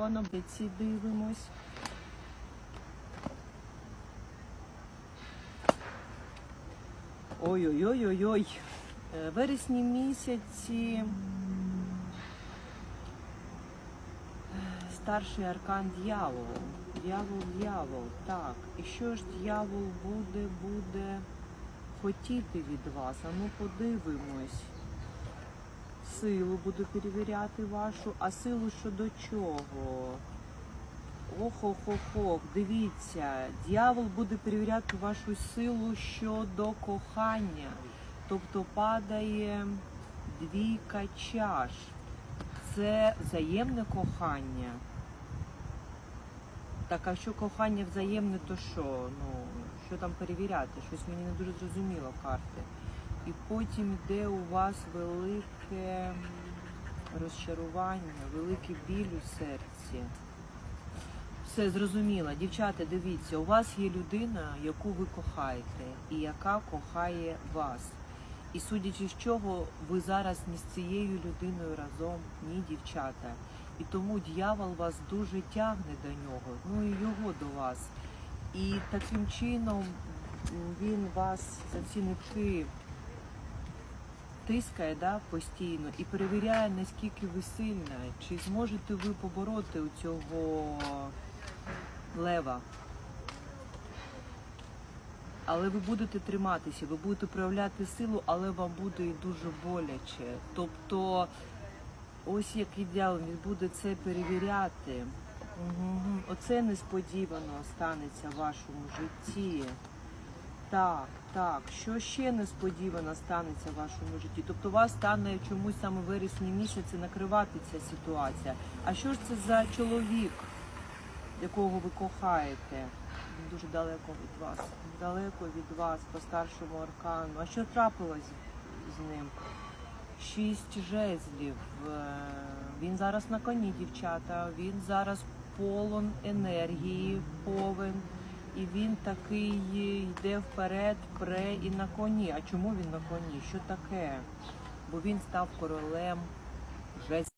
Нобиці дивимось. Ой-ой-ой-ой-ой. Е, Вересні місяці. Старший аркан дьявол. Дьявол, дьявол. Так. І що ж дьявол буде, буде хотіти від вас? А ну подивимось. Силу буду перевіряти вашу, а силу щодо чого? Ох-ох-ох-ох, дивіться, дьявол буде перевіряти вашу силу щодо кохання. Тобто падає двійка чаш. Це взаємне кохання. Так, а що кохання взаємне, то що? Ну, що там перевіряти? Щось мені не дуже зрозуміло карти. І потім йде у вас велике розчарування, великий біль у серці. Все зрозуміло. Дівчата, дивіться, у вас є людина, яку ви кохаєте, і яка кохає вас. І судячи з чого, ви зараз не з цією людиною разом, ні, дівчата. І тому дьявол вас дуже тягне до нього, ну і його до вас. І таким чином він вас за ці нитки тискає да, постійно і перевіряє, наскільки ви сильна, чи зможете ви побороти у цього лева. Але ви будете триматися, ви будете проявляти силу, але вам буде і дуже боляче. Тобто, ось як ідеал, він буде це перевіряти. Мгм. Оце несподівано станеться в вашому житті. Так, так. Що ще несподівано станеться в вашому житті? Тобто вас стане чомусь саме вересні місяці накривати ця ситуація. А що ж це за чоловік, якого ви кохаєте? Він дуже далеко від вас. Далеко від вас по старшому аркану. А що трапилось з ним? Шість жезлів. Е, Він зараз на коні, дівчата. Він зараз полон енергії, повен. І він такий йде вперед, пре і на коні. А чому він на коні? Що таке? Бо він став королем жезлів.